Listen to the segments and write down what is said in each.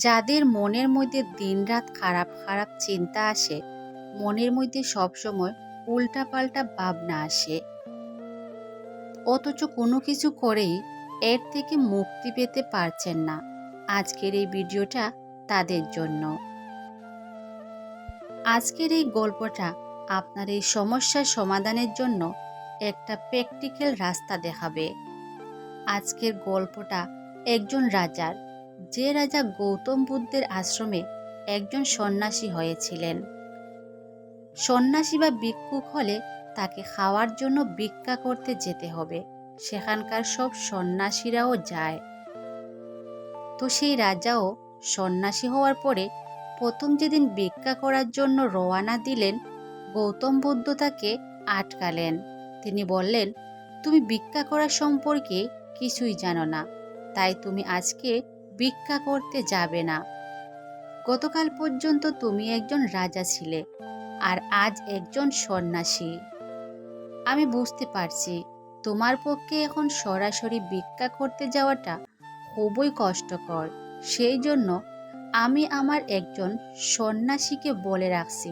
যাদের মনের মধ্যে দিনরাত খারাপ খারাপ চিন্তা আসে, মনের মধ্যে সবসময় উল্টাপাল্টা ভাবনা আসে। অথচ কোনো কিছু করেই এর থেকে মুক্তি পেতে পারছেন না আজকের এই ভিডিওটা তাদের জন্য। আজকের এই গল্পটা আপনার এই সমস্যার সমাধানের জন্য একটা প্র্যাকটিক্যাল রাস্তা দেখাবে। আজকের গল্পটা একজন রাজার যে রাজা গৌতম বুদ্ধের আশ্রমে একজন সন্ন্যাসী হয়েছিলেন। সন্ন্যাসী বা ভিক্ষুক হলে তাকে খাওয়ার জন্য ভিক্ষা করতে যেতে হবে। সেখানকার সব সন্ন্যাসীরাও যায়। তো সেই রাজাও সন্ন্যাসী হওয়ার পরে প্রথম যেদিন ভিক্ষা করার জন্য রওয়ানা দিলেন, গৌতম বুদ্ধ তাকে আটকালেন। তিনি বললেন, তুমি ভিক্ষা করা সম্পর্কে কিছুই জানো না। তাই তুমি আজকে ভিক্ষা করতে যাবে না। গতকাল পর্যন্ত তুমি একজন রাজা ছিলে আর আজ একজন সন্ন্যাসী। আমি বুঝতে পারছি, তোমার পক্ষে এখন সরাসরি ভিক্ষা করতে যাওয়াটা খুবই কষ্টকর। সেই জন্য আমি আমার একজন সন্ন্যাসীকে বলে রাখছি,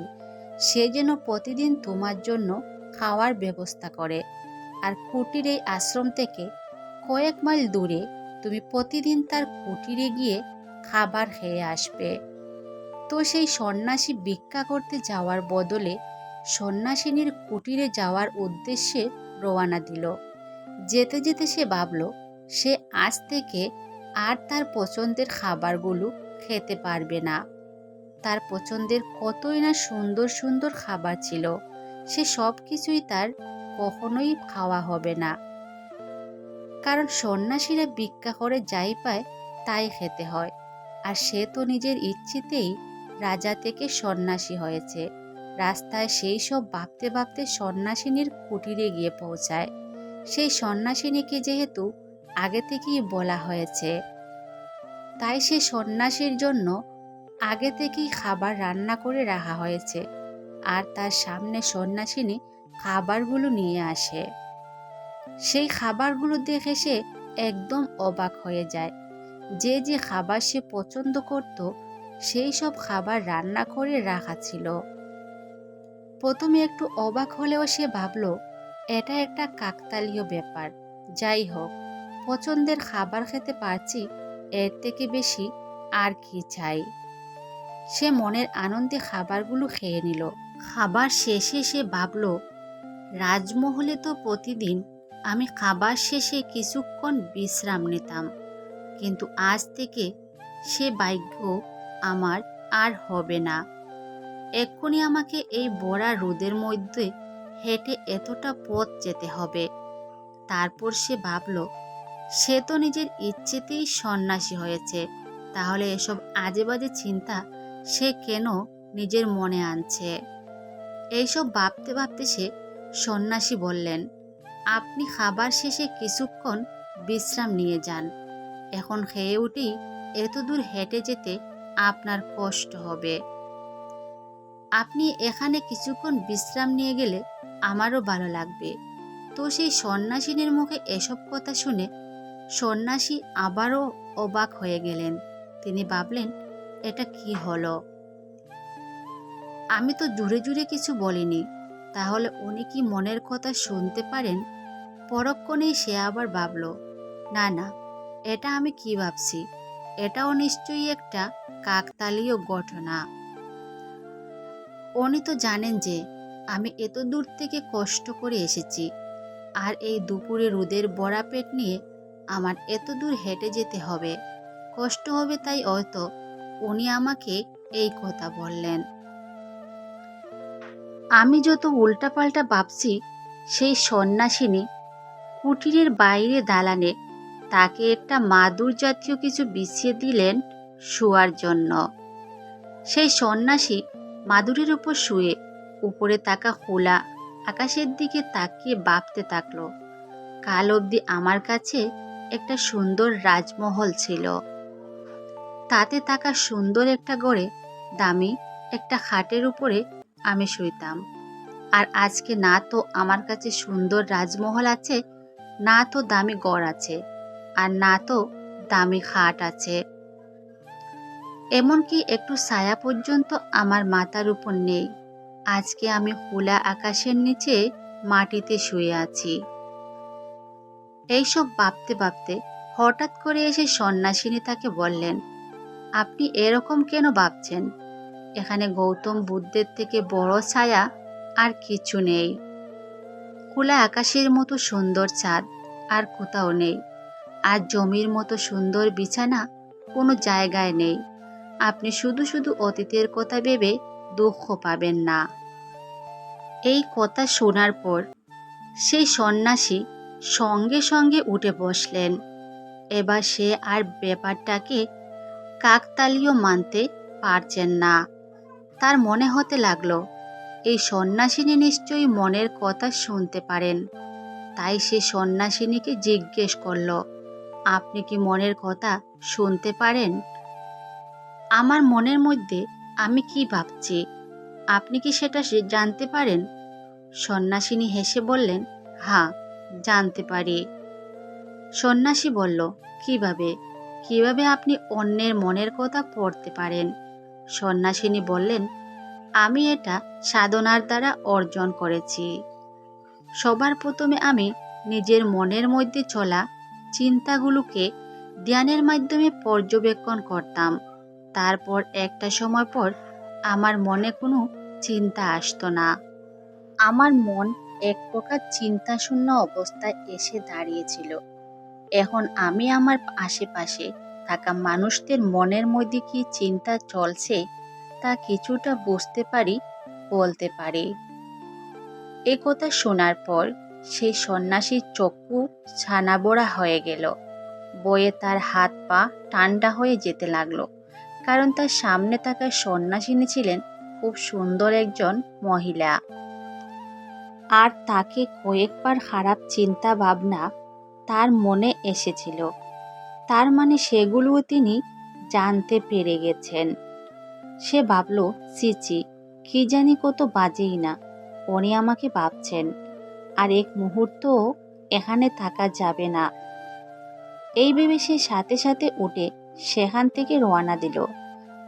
সে যেন প্রতিদিন তোমার জন্য খাওয়ার ব্যবস্থা করে। আর কুটির এই আশ্রম থেকে কয়েক মাইল দূরে তুমি প্রতিদিন তার কুটিরে গিয়ে খাবার খেয়ে আসবে। তো সেই সন্ন্যাসী ভিক্ষা করতে যাওয়ার বদলে সন্ন্যাসিনীর কুটিরে যাওয়ার উদ্দেশ্যে রওয়ানা দিল। যেতে যেতে সে ভাবল, সে আজ থেকে আর তার পছন্দের খাবারগুলো খেতে পারবে না। তার পছন্দের কতই না সুন্দর সুন্দর খাবার ছিল, সে সব কিছুই তার কখনোই খাওয়া হবে না। কারণ সন্ন্যাসীরা ভিক্ষা করে যাই পায়, তাই খেতে হয়। আর সে তো নিজের ইচ্ছেতেই রাজা থেকে সন্ন্যাসী হয়েছে। রাস্তায় সেই সব ভাবতে ভাবতে সন্ন্যাসিনীর কুটিরে গিয়ে পৌঁছায়। সেই সন্ন্যাসিনীকে যেহেতু আগে থেকেই বলা হয়েছে, তাই সে সন্ন্যাসীর জন্য আগে থেকেই খাবার রান্না করে রাখা হয়েছে। আর তার সামনে সন্ন্যাসিনী খাবারগুলো নিয়ে আসে। সেই খাবারগুলো দেখে সে একদম অবাক হয়ে যায়। যে যে খাবার সে পছন্দ করত, সেই সব খাবার রান্না করে রাখা ছিল। প্রথমে একটু অবাক হলেও সে ভাবল, এটা একটা কাকতালীয় ব্যাপার। যাই হোক, পছন্দের খাবার খেতে পারছি, এর থেকে বেশি আর কি চাই? সে মনের আনন্দে খাবারগুলো খেয়ে নিল। খাবার শেষে সে ভাবল, রাজমহলে তো প্রতিদিন আমি খাবার শেষে কিছুক্ষণ বিশ্রাম নিতাম। কিন্তু আজ থেকে সে ভাগ্য আমার আর হবে না। এক্ষুনি আমাকে এই বড়া রোদের মধ্যে হেঁটে এতটা পথ যেতে হবে। তারপর সে ভাবল, সে তো নিজের ইচ্ছেতেই সন্ন্যাসী হয়েছে। তাহলে এসব আজে বাজে চিন্তা সে কেন নিজের মনে আনছে? এইসব ভাবতে ভাবতে সে সন্ন্যাসী বললেন আপনি খাবার শেষে কিছুক্ষণ বিশ্রাম নিয়ে যান। এখন খেয়ে উঠেই এত দূর হেঁটে যেতে আপনার কষ্ট হবে। আপনি এখানে কিছুক্ষণ বিশ্রাম নিয়ে গেলে আমারও ভালো লাগবে। তো সেই সন্ন্যাসিনীর মুখে এসব কথা শুনে সন্ন্যাসী আবারও অবাক হয়ে গেলেন। তিনি ভাবলেন, এটা কি হলো? আমি তো জুড়ে জুড়ে কিছু বলিনি। তাহলে উনি কি মনের কথা শুনতে পারেন? পরক্ষণেই সে আবার ভাবল, না না, এটা আমি কি ভাবছি? এটাও নিশ্চয়ই একটা কাকতালীয় ঘটনা। উনি তো জানেন যে আমি এত দূর থেকে কষ্ট করে এসেছি আর এই দুপুরে রোদের বড়া পেট নিয়ে আমার এত দূর হেঁটে যেতে হবে। কষ্ট হবে তাই হয়তো উনি আমাকে এই কথা বললেন। আমি যত উল্টাপাল্টা ভাবছি, সেই সন্ন্যাসিনী কুটিরের বাইরে দালানে তাকে একটা মাদুর জাতীয় কিছু বিছিয়ে দিলেন শোয়ার জন্য। সেই সন্ন্যাসী মাদুরের উপর শুয়ে উপরে তাকা খোলা আকাশের দিকে তাকিয়ে বাপতে থাকল। কাল অবধি আমার কাছে একটা সুন্দর রাজমহল ছিল। তাতে থাকা সুন্দর একটা গড়ে, দামি একটা খাটের উপরে আমি শুইতাম। আর আজকে না তো আমার কাছে সুন্দর রাজমহল আছে না তো দামি গড় আছে, আর না তো দামি খাট আছে। এমনকি একটু ছায়া পর্যন্ত আমার মাথার উপর নেই। আজকে আমি খোলা আকাশের নিচে মাটিতে শুয়ে আছি। এইসব ভাবতে ভাবতে হঠাৎ করে এসে সন্ন্যাসিনী তাকে বললেন, আপনি এরকম কেন ভাবছেন? এখানে গৌতম বুদ্ধের থেকে বড় ছায়া আর কিছু নেই। খোলা আকাশের মতো সুন্দর চাঁদ আর কোথাও নেই। আর জমির মতো সুন্দর বিছানা কোনো জায়গায় নেই। আপনি শুধু শুধু অতীতের কথা ভেবে দুঃখ পাবেন না। এই কথা শোনার পর সেই সন্ন্যাসী সঙ্গে সঙ্গে উঠে বসলেন। এবার সে আর ব্যাপারটাকে কাকতালীয় মানতে পারছেন না। তার মনে হতে লাগল এই সন্ন্যাসিনী নিশ্চয়ই মনের কথা শুনতে পারেন। তাই সে সন্ন্যাসিনীকে জিজ্ঞেস করল, আপনি কি মনের কথা শুনতে পারেন? আমার মনের মধ্যে আমি কি ভাবছি? আপনি কি সেটা জানতে পারেন? সন্ন্যাসিনী হেসে বললেন হ্যাঁ জানতে পারি। সন্ন্যাসী বলল, কীভাবে? কীভাবে আপনি অন্যের মনের কথা পড়তে পারেন? সন্ন্যাসিনী বললেন আমি এটা সাধনার দ্বারা অর্জন করেছি। সবার প্রথমে আমি নিজের মনের মধ্যে চলা চিন্তাগুলোকে ধ্যানের মাধ্যমে পর্যবেক্ষণ করতাম। তারপর একটা সময় পর আমার মনে কোনো চিন্তা আসতো না। আমার মন এক প্রকার চিন্তাশূন্য অবস্থায় এসে দাঁড়িয়েছিল। এখন আমি আমার আশেপাশে থাকা মানুষদের মনের মধ্যে কি চিন্তা চলছে তা কিছুটা বুঝতে পারি, বলতে পারি। এ কথা শোনার পর সেই সন্ন্যাসীর চক্ষু ছানাবোড়া হয়ে গেল। বয়ে তার হাত পা ঠান্ডা হয়ে যেতে লাগল, কারণ তার সামনে থাকা সন্ন্যাসিনী ছিলেন খুব সুন্দর একজন মহিলা। আর তাকে কয়েকবার খারাপ চিন্তা ভাবনা তার মনে এসেছিল। তার মানে সেগুলোও তিনি জানতে পেরে গেছেন। সে ভাবল চিচি কি জানি কত বাজেই না। উনি আমাকে ভাবছেন, আর এক মুহূর্তও এখানে থাকা যাবে না। এই ভেবে সে সাথে সাথে উঠে সেখান থেকে রওনা দিল,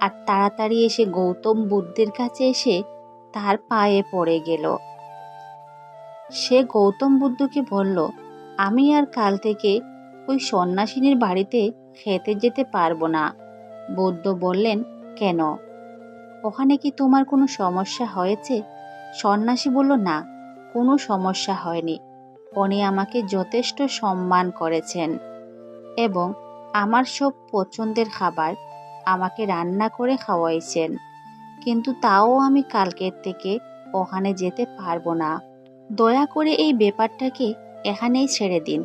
আর তাড়াতাড়ি এসে গৌতম বুদ্ধের কাছে এসে তার পায়ে পড়ে গেল। সে গৌতম বুদ্ধকে বলল, আমি আর কাল থেকে ওই সন্ন্যাসিনীর বাড়িতে খেতে যেতে পারব না। বুদ্ধ বললেন, কেন? ওখানে কি তোমার কোনো সমস্যা হয়েছে? সন্ন্যাসী বলল, না, কোনো সমস্যা হয়নি। উনি আমাকে যথেষ্ট সম্মান করেছেন এবং আমার সব পছন্দের খাবার আমাকে রান্না করে খাওয়াইছেন। কিন্তু তাও আমি কালকের থেকে ওখানে যেতে পারব না। দয়া করে এই ব্যাপারটাকে এখানেই ছেড়ে দিন।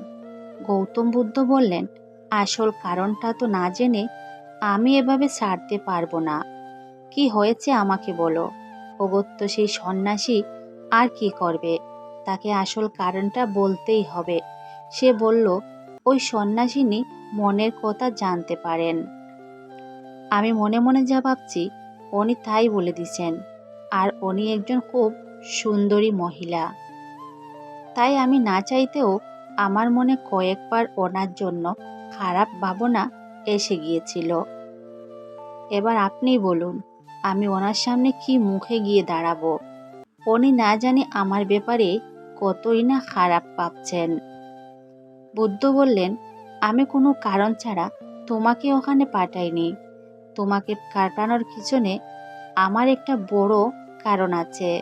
গৌতম বুদ্ধ বললেন, আসল কারণটা তো না জেনে আমি এভাবে ছাড়তে পারব না। কি হয়েছে আমাকে বলো। অগত্য সেই সন্ন্যাসী আর কি করবে? তাকে আসল কারণটা বলতেই হবে। সে বলল, ওই সন্ন্যাসিনী মনের কথা জানতে পারেন। আমি মনে মনে যা ভাবছি, উনি তাই বলে দিছেন। আর উনি একজন খুব সুন্দরী মহিলা। তাই আমি না চাইতেও আমার মনে কয়েকবার ওনার জন্য খারাপ ভাবনা এসে গিয়েছিল। এবার আপনি বলুন আমি ওনার সামনে কি মুখে গিয়ে দাঁড়াবো? উনি না জানি আমার ব্যাপারে কতই না খারাপ ভাবছেন। বুদ্ধ বললেন, আমি কোনো কারণ ছাড়া তোমাকে ওখানে পাঠাইনি। তোমাকে কাটানোর পিছনে আমার একটা বড় কারণ আছে।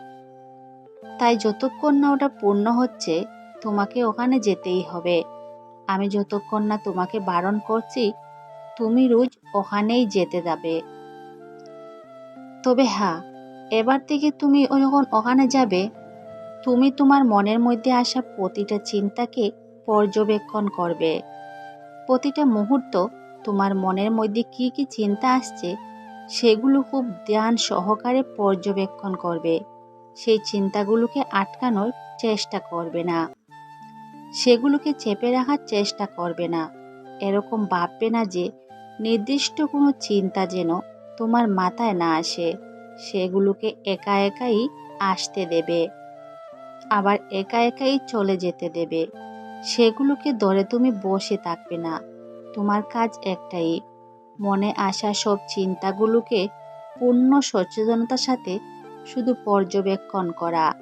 তাই যতক্ষণ না ওটা পূর্ণ হচ্ছে, তোমাকে ওখানে যেতেই হবে। আমি যতক্ষণ না তোমাকে বারণ করছি, তুমি রোজ ওখানেই যেতে যাবে। তবে হ্যাঁ এবার থেকে তুমি যখন ওখানে যাবে, তুমি তোমার মনের মধ্যে আসা প্রতিটা চিন্তাকে পর্যবেক্ষণ করবে। প্রতিটা মুহূর্ত তোমার মনের মধ্যে কি কি চিন্তা আসছে, সেগুলো খুব ধ্যান সহকারে পর্যবেক্ষণ করবে। সেই চিন্তাগুলোকে আটকানোর চেষ্টা করবে না। সেগুলোকে চেপে রাখার চেষ্টা করবে না। এরকম ভাববে না যে, নির্দিষ্ট কোনো চিন্তা যেন তোমার মাথায় না আসে, সেগুলোকে একা একাই আসতে দেবে। আবার একা একাই চলে যেতে দেবে। সেগুলোকে ধরে তুমি বসে থাকবে না। তোমার কাজ একটাই, মনে আসা সব চিন্তাগুলোকে পূর্ণ সচেতনতার সাথে শুধু পর্যবেক্ষণ করা।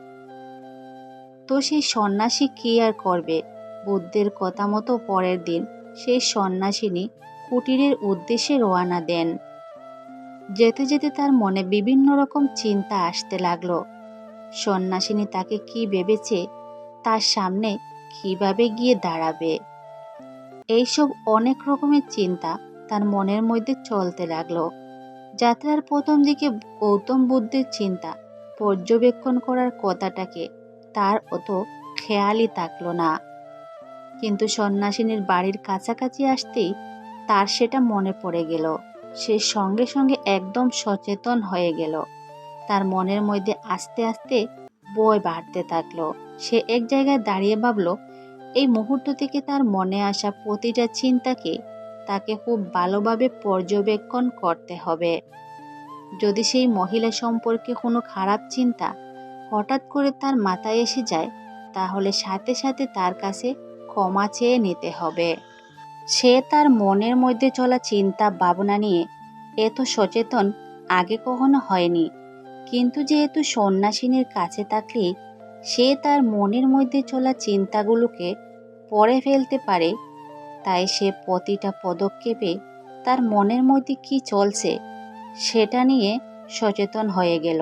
তো সেই সন্ন্যাসী কি আর করবে? বুদ্ধের কথা মতো পরের দিন সেই সন্ন্যাসিনী কুটিরের উদ্দেশ্যে রওনা দেন। যেতে যেতে তার মনে বিভিন্ন রকম চিন্তা আসতে লাগল। সন্ন্যাসিনী তাকে কি ভেবেছে, তার সামনে কীভাবে গিয়ে দাঁড়াবে? এইসব অনেক রকমের চিন্তা তার মনের মধ্যে চলতে লাগল। যাত্রার প্রথম দিকে গৌতম বুদ্ধের চিন্তা পর্যবেক্ষণ করার কথাটাকে তার অত খেয়ালই থাকল না। কিন্তু সন্ন্যাসিনীর বাড়ির কাছাকাছি আসতেই তার সেটা মনে পড়ে গেল। সে সঙ্গে সঙ্গে একদম সচেতন হয়ে গেল। তার মনের মধ্যে আস্তে আস্তে বয় বাড়তে থাকল। সে এক জায়গায় দাঁড়িয়ে ভাবলো, এই মুহূর্ত থেকে তার মনে আসা প্রতিটা চিন্তাকে তাকে খুব ভালোভাবে পর্যবেক্ষণ করতে হবে। যদি সেই মহিলা সম্পর্কে কোনো খারাপ চিন্তা হঠাৎ করে তার মাথায় এসে যায়, তাহলে সাথে সাথে তার কাছে ক্ষমা চেয়ে নিতে হবে। সে তার মনের মধ্যে চলা চিন্তা, ভাবনা নিয়ে এত সচেতন আগে কখনো হয়নি। কিন্তু যেহেতু সন্ন্যাসিনীর কাছে থাকলে সে তার মনের মধ্যে চলা চিন্তাগুলোকে পড়ে ফেলতে পারে, তাই সে প্রতিটা পদক্ষেপে তার মনের মধ্যে কি চলছে সেটা নিয়ে সচেতন হয়ে গেল।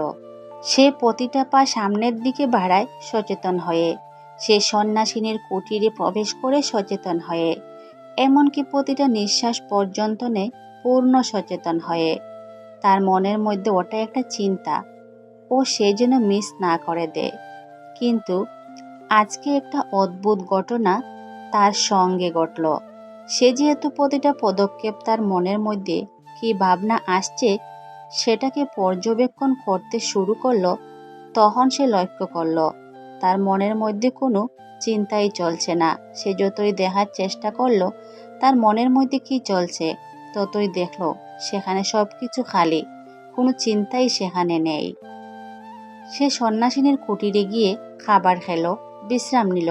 সে প্রতিটা পা সামনের দিকে বাড়ায় সচেতন হয়ে, সে সন্ন্যাসিনীর কুটিরে প্রবেশ করে সচেতন হয়ে এমনকি প্রতিটা নিঃশ্বাস পর্যন্ত নে পূর্ণ সচেতন হয়ে। তার মনের মধ্যে ওটা একটা চিন্তা। ও সে যেন মিস না করে দেয় কিন্তু আজকে একটা অদ্ভুত ঘটনা তার সঙ্গে ঘটল। সে যেহেতু প্রতিটা পদক্ষেপ তার মনের মধ্যে কি ভাবনা আসছে সেটাকে পর্যবেক্ষণ করতে শুরু করল, তখন সে লক্ষ্য করল, তার মনের মধ্যে কোনো চিন্তাই চলছে না। সে যতই দেখার চেষ্টা করল, তার মনের মধ্যে কি চলছে, ততই দেখল সেখানে সব কিছু খালি, কোনো চিন্তাই সেখানে নেই। সে সন্ন্যাসিনীর কুটিরে গিয়ে খাবার খেলো, বিশ্রাম নিল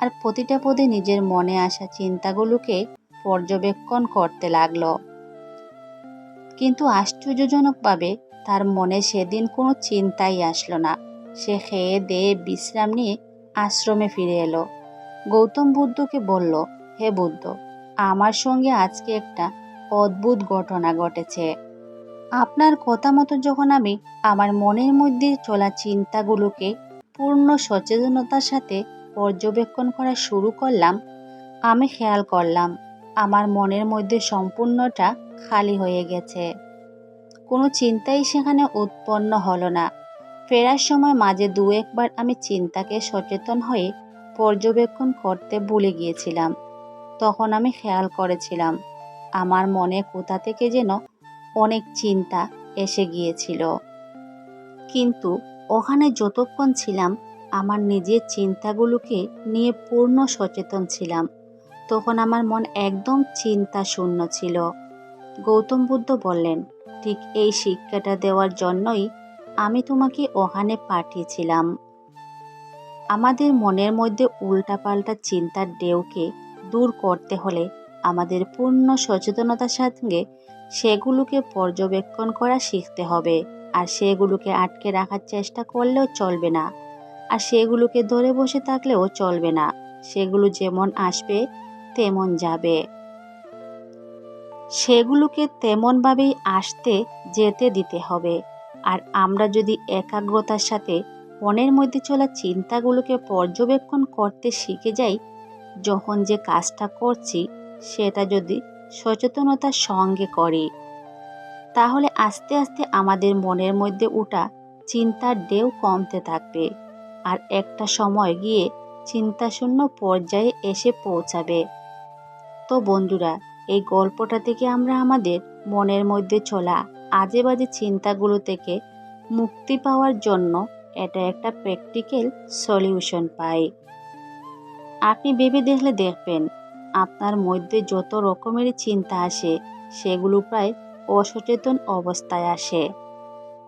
আর প্রতিটা পদে নিজের মনে আসা চিন্তাগুলোকে পর্যবেক্ষণ করতে লাগল। কিন্তু আশ্চর্যজনকভাবে তার মনে সেদিন কোনো চিন্তাই আসলো না। সে খেয়ে দেয়ে বিশ্রাম নিয়ে আশ্রমে ফিরে এলো। গৌতম বুদ্ধকে বলল, হে বুদ্ধ, আমার সঙ্গে আজকে একটা অদ্ভুত ঘটনা ঘটেছে। আপনার কথা মতো যখন আমি আমার মনের মধ্যে চলা চিন্তাগুলোকে পূর্ণ সচেতনতার সাথে পর্যবেক্ষণ করা শুরু করলাম, আমি খেয়াল করলাম আমার মনের মধ্যে সম্পূর্ণটা খালি হয়ে গেছে। কোনো চিন্তাই সেখানে উৎপন্ন হলো না। ফেরার সময় মাঝে দু একবার আমি চিন্তাকে সচেতন হয়ে পর্যবেক্ষণ করতে ভুলে গিয়েছিলাম। তখন আমি খেয়াল করেছিলাম, আমার মনে কোথা থেকে যেন অনেক চিন্তা এসে গিয়েছিল। কিন্তু ওখানে যতক্ষণ ছিলাম, আমার নিজের চিন্তাগুলোকে নিয়ে পূর্ণ সচেতন ছিলাম। তখন আমার মন একদম চিন্তা শূন্য ছিল। গৌতম বুদ্ধ বললেন, ঠিক এই শিক্ষাটা দেওয়ার জন্যই আমি তোমাকে ওখানে পাঠিয়েছিলাম। আমাদের মনের মধ্যে উল্টাপাল্টা চিন্তার ঢেউকে দূর করতে হলে আমাদের পূর্ণ সচেতনতার সঙ্গে সেগুলোকে পর্যবেক্ষণ করা শিখতে হবে। আর সেগুলোকে আটকে রাখার চেষ্টা করলেও চলবে না। আর সেগুলোকে ধরে বসে থাকলেও চলবে না। সেগুলো যেমন আসবে, তেমন যাবে। সেগুলোকে তেমনভাবেই আসতে যেতে দিতে হবে। আর আমরা যদি একাগ্রতার সাথে মনের মধ্যে চলা চিন্তাগুলোকে পর্যবেক্ষণ করতে শিখে যাই, যখন যে কাজটা করছি সেটা যদি সচেতনতার সঙ্গে করি, তাহলে আস্তে আস্তে আমাদের মনের মধ্যে ওঠা চিন্তার ঢেউ কমতে থাকবে আর একটা সময় গিয়ে চিন্তাশূন্য পর্যায়ে এসে পৌঁছাবে। তো বন্ধুরা, এই গল্পটা থেকে আমরা আমাদের মনের মধ্যে চলা আজে বাজে চিন্তাগুলো থেকে মুক্তি পাওয়ার জন্য এটা একটা প্র্যাকটিক্যাল সলিউশন পাই আপনি ভেবে দেখলে দেখবেন, আপনার মধ্যে যত রকমের চিন্তা আসে, সেগুলো প্রায় অসচেতন অবস্থায় আসে।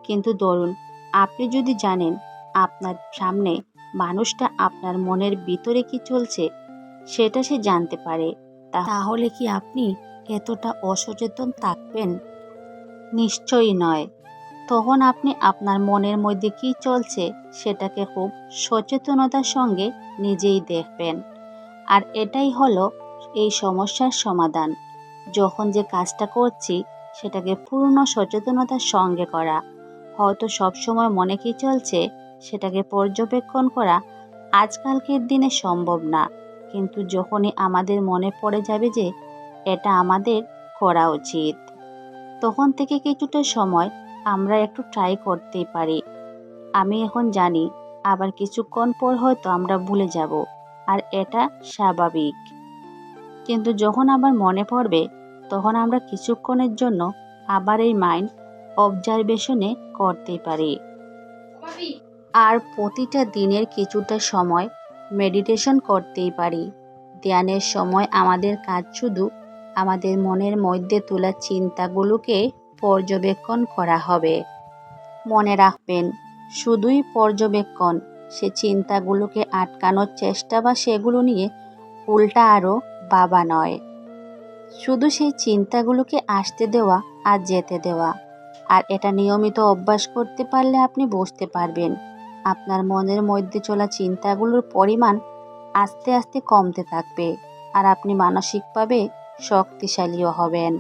কিন্তু ধরুন, আপনি যদি জানেন আপনার সামনে মানুষটা আপনার মনের ভিতরে কি চলছে, সেটা সে জানতে পারে। তাহলে কি আপনি এতটা অসচেতন থাকবেন? নিশ্চয়ই নয়। তখন আপনি আপনার মনের মধ্যে কী চলছে সেটাকে খুব সচেতনতার সঙ্গে নিজেই দেখবেন। আর এটাই হলো এই সমস্যার সমাধান। যখন যে কাজটা করছি, সেটাকে পূর্ণ সচেতনতার সঙ্গে করা। হয়তো সবসময় মনে কী চলছে, সেটাকে পর্যবেক্ষণ করা আজকালকের দিনে সম্ভব না। কিন্তু যখনই আমাদের মনে পড়ে যাবে যে, এটা আমাদের করা উচিত। তখন থেকে কিছুটা সময় আমরা একটু ট্রাই করতেই পারি। আমি এখন জানি আবার কিছুক্ষণ পর হয়তো আমরা ভুলে যাব আর এটা স্বাভাবিক। কিন্তু যখন আবার মনে পড়বে তখন আমরা কিছুক্ষণের জন্য আবার এই মাইন্ড অবজারভেশনে করতেই পারি। আর প্রতিটা দিনের কিছুটা সময় মেডিটেশন করতেই পারি। ধ্যানের সময় আমাদের কাজ শুধু আমাদের মনের মধ্যে তোলা চিন্তাগুলোকে পর্যবেক্ষণ করা হবে। মনে রাখবেন, শুধুই পর্যবেক্ষণ, সে চিন্তাগুলোকে আটকানোর চেষ্টা বা সেগুলো নিয়ে উল্টা আরও বাবা নয়। শুধু সেই চিন্তাগুলোকে আসতে দেওয়া আর যেতে দেওয়া। আর এটা নিয়মিত অভ্যাস করতে পারলে আপনি বুঝতে পারবেন, আপনার মনের মধ্যে চলা চিন্তাগুলোর পরিমাণ আস্তে আস্তে কমতে থাকবে। আর আপনি মানসিকভাবে শক্তিশালীও হবেন।